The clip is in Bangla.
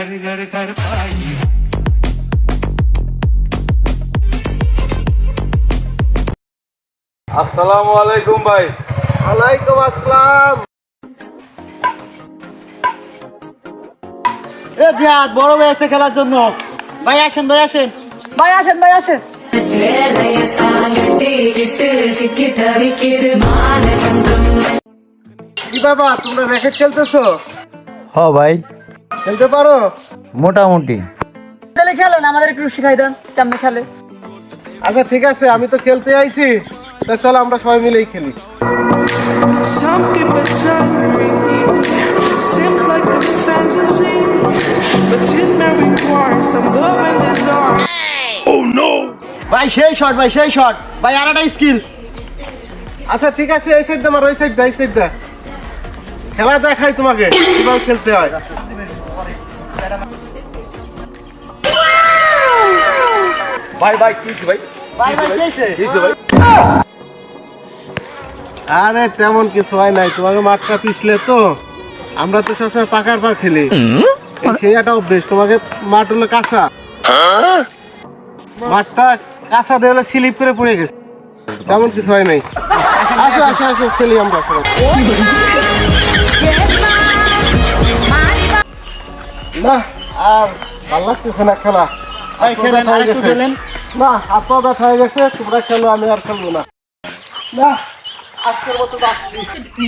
घर घर घर पाई আসসালামু আলাইকুম ভাই ওয়ালাইকুম আসসালাম এ জিয়াদ বড় ভাই আছে খেলার জন্য ভাই আসেন ভাই আসেন ভাই আসেন ভাই আসেন কি বাবা তোমরা র্যাকেট খেলতেছো হ ভাই খেলতে পারো? মোটামুটি। তাহলে খেলেন আমাদের একটু শিখাই দেন কেমনে খেলে? আচ্ছা ঠিক আছে আমি তো খেলতে আইছি। তা চলো আমরা সবাই মিলেই খেলি। Desire. ভাই সেই শট ভাই সেই শট ভাই আর একটা স্কিল আচ্ছা ঠিক আছে এই সাইড আমার ওই সাইড এই সাইড খেলা দেখাই তোমাকে কীভাবে খেলতে হয়। ভাই ভাই কি ভাই? ভাই ভাই কি ভাই? আরে তেমন কিছু হয় নাই। তোমাকে মাঠটা পিছলে তো? আমরা তো সবসময় পাকার পর খেলি। সেই একটা অভ্যেস তোমাকে মাঠ হলো কাঁচা। মাঠটা কাঁচা দিয়ে স্লিপ করে পড়ে গেছে। তেমন কিছু হয় নাই। আসো আসো আসো খেলি আমরা না আর ভালো লাগতেছে না খেলা। না আপা ব্যথা হয়ে গেছে তোমরা খেলো আমি আর খেলব না। না আজকের মতো বাকি